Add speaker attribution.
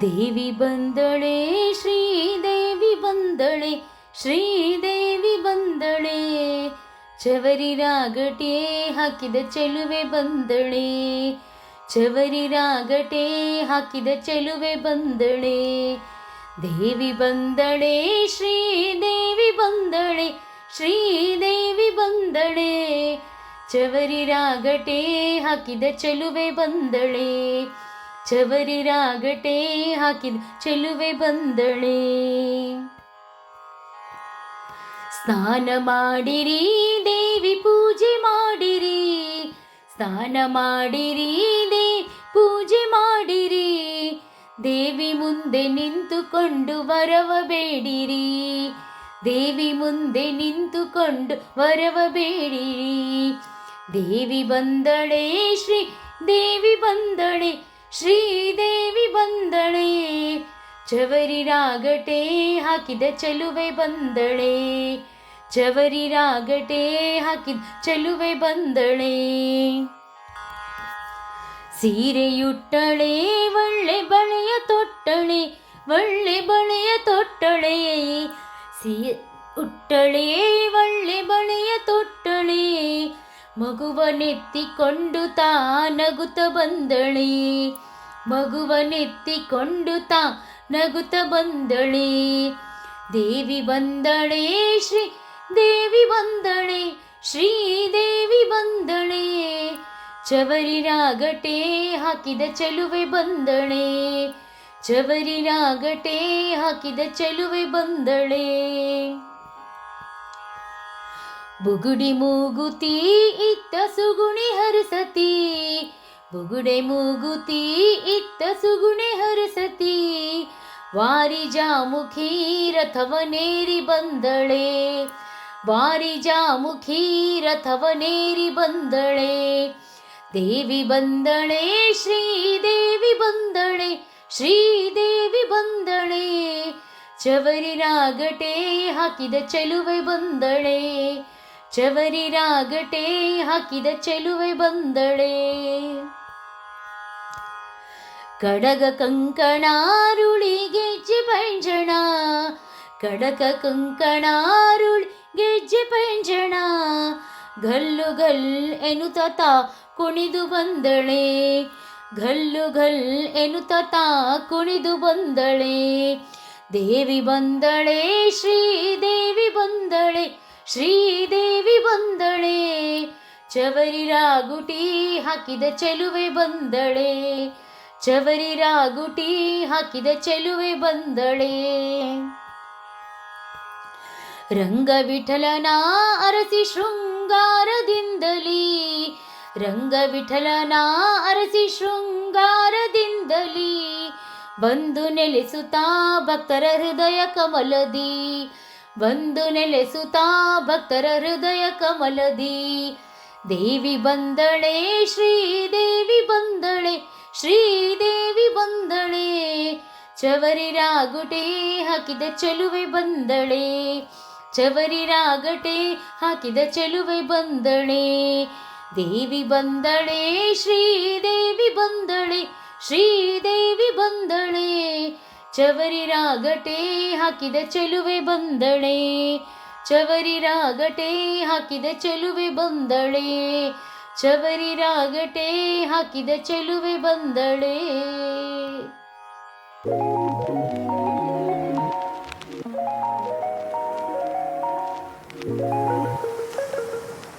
Speaker 1: ದೇವಿ ಬಂದಳೆ, ಶ್ರೀದೇವಿ ಬಂದಳೆ ಶ್ರೀದೇವಿ ಬಂದಳೆ. ಚವರಿ ರಾಗಟೆ ಹಾಕಿದ ಚೆಲುವೆ ಬಂದಳೆ. ಚವರಿ ರಾಗಟೆ ಹಾಕಿದ ಚೆಲುವೆ ಬಂದಳೆ. ದೇವಿ ಬಂದಳೆ, ಶ್ರೀದೇವಿ ಬಂದಳೆ ಶ್ರೀದೇವಿ ಬಂದಳೆ. ಚವರಿ ರಾಗಟೆ ಹಾಕಿದ ಚೆಲುವೆ ಬಂದಳೆ. ಚವರಿ ರಾಗಟೆ ಹಾಕಿದ ಚೆಲುವೆ ಬಂದಳೆ. ಸ್ನಾನ ಮಾಡಿರಿ, ದೇವಿ ಪೂಜೆ ಮಾಡಿರಿ. ಸ್ನಾನ ಮಾಡಿರಿ, ದೇವಿ ಪೂಜೆ ಮಾಡಿರಿ. ದೇವಿ ಮುಂದೆ ನಿಂತುಕೊಂಡು ವರವ ಬೇಡಿರಿ. ದೇವಿ ಮುಂದೆ ನಿಂತುಕೊಂಡು ವರವ ಬೇಡಿರಿ. ದೇವಿ ಬಂದಳೆ, ಶ್ರೀ ದೇವಿ ಬಂದಳೆ. ಶ್ರೀದೇವಿ ಬಂದಳೆ ಚವರಿ ರಾಗಟೆ ಹಾಕಿದ ಚೆಲುವೆ ಬಂದಳೆ. ಚವರಿ ರಾಗಟೆ ಹಾಕಿದ ಚೆಲುವೆ ಬಂದಳೆ. ಸೀರೆಯುಟ್ಟಳೆ, ಒಳ್ಳೆ ಬಳೆಯ ತೊಟ್ಟಳೆ, ಒಳ್ಳೆ ಬಳೆಯ ತೊಟ್ಟಳೆ. ಸೀ, ಉಟ್ಟಳೆ, ಒಳ್ಳೆ ಮಗುವನೆತ್ತಿಕೊಂಡು ತಾ ನಗುತ್ತ ಬಂದಳೆ. ಮಗುವನೆತ್ತಿಕೊಂಡು ತಾ ನಗುತ ಬಂದಳೆ. ದೇವಿ ಬಂದಳೆ, ಶ್ರೀ ದೇವಿ ಬಂದಳೆ ಶ್ರೀದೇವಿ ಬಂದಳೆ. ಚವರಿ ರಾಗಟೆ ಹಾಕಿದ ಚೆಲುವೆ ಬಂದಳೆ. ಚವರಿ ರಾಗಟೆ ಹಾಕಿದ ಚೆಲುವೆ ಬಂದಳೆ. ಬುಗುಡಿ ಮೂಗುತಿ ಇತ್ತ ಸುಗುಣಿ ಹರಸತಿ ಬುಗುಡೆ ಮೂಗುತಿ ಇತ್ತ ಸುಗುಣೆ ಹರಸತಿ ವಾರಿಜಾಮುಖಿ ರಥವನೇರಿ ಬಂದಳೆ ವಾರಿಜಾಮುಖಿ ರಥವನೇರಿ ಬಂದಳೆ ದೇವಿ ಬಂದಳೆ ಶ್ರೀದೇವಿ ಬಂದಳೆ ಶ್ರೀದೇವಿ ಬಂದಳೆ ಚವರಿ ರಾಗಟೆ ಹಾಕಿದ ಚೆಲುವೆ ಬಂದಳೆ ಚವರಿ ರಾಗಟೆ ಹಾಕಿದ ಚೆಲುವೆ ಬಂದಳೆ. ಕಡಗ ಕಂಕಣಾರುಳಿ ಗೆಜ್ಜೆ ಪಂಜಣ. ಕಡಕ ಕಂಕಣಾರುಳಿ ಗೆಜ್ಜೆ ಪಂಜಣ. ಗಲ್ಲು ಗಲ್ ಎನ್ನುತ್ತ ಕುಣಿದು ಬಂದಳೆ. ಗಲ್ಲು ಗಲ್ ಎನ್ನುತ್ತ ಕುಣಿದು ಬಂದಳೆ. ದೇವಿ ಬಂದಳೆ, ಶ್ರೀದೇವಿ ಬಂದಳೆ, ಶ್ರೀದೇವಿ ಬಂದಳೆ, ಚವರಿ ರಾಗುಟಿ ಹಾಕಿದ ಚೆಲುವೆ ಬಂದಳೆ, ಚವರಿ ರಾಗುಟಿ ಹಾಕಿದ ಚೆಲುವೆ ಬಂದಳೆ. ರಂಗ ವಿಠಲನ ಅರಸಿ ಶೃಂಗಾರದಿಂದಲೀ ರಂಗ ವಿಠಲನ ಅರಸಿ ಶೃಂಗಾರದಿಂದಲೀ, ಬಂದು ನೆಲೆಸುತ್ತಾ ಭಕ್ತರ ಹೃದಯ ಕಮಲದಿ ಬಂದು ನೆಲೆಸುತ್ತಾ ಭಕ್ತರ ಹೃದಯ ಕಮಲದಿ. ದೇವಿ ಬಂದಳೆ, ಶ್ರೀದೇವಿ ಬಂದಳೆ ಶ್ರೀದೇವಿ ಬಂದಳೆ. ಚವರಿ ರಾಗುಟೆ ಹಾಕಿದ ಚೆಲುವೆ ಬಂದಳೆ. ಚವರಿ ರಾಗಟೆ ಹಾಕಿದ ಚೆಲುವೆ ಬಂದಳೆ. ದೇವಿ ಬಂದಳೆ, ಶ್ರೀದೇವಿ ಬಂದಳೆ ಶ್ರೀದೇವಿ ಬಂದಳೆ. ಚವರಿ ರಾಗಟೆ ಹಾಕಿದ ಚೆಲುವೆ ಬಂದಳೆ. ಚವರಿ ರಾಗಟೆ ಹಾಕಿದ ಚೆಲುವೆ ಬಂದಳೆ. ಚವರಿ ರಾಗಟೆ ಹಾಕಿದ ಚೆಲುವೆ ಬಂದಳೆ.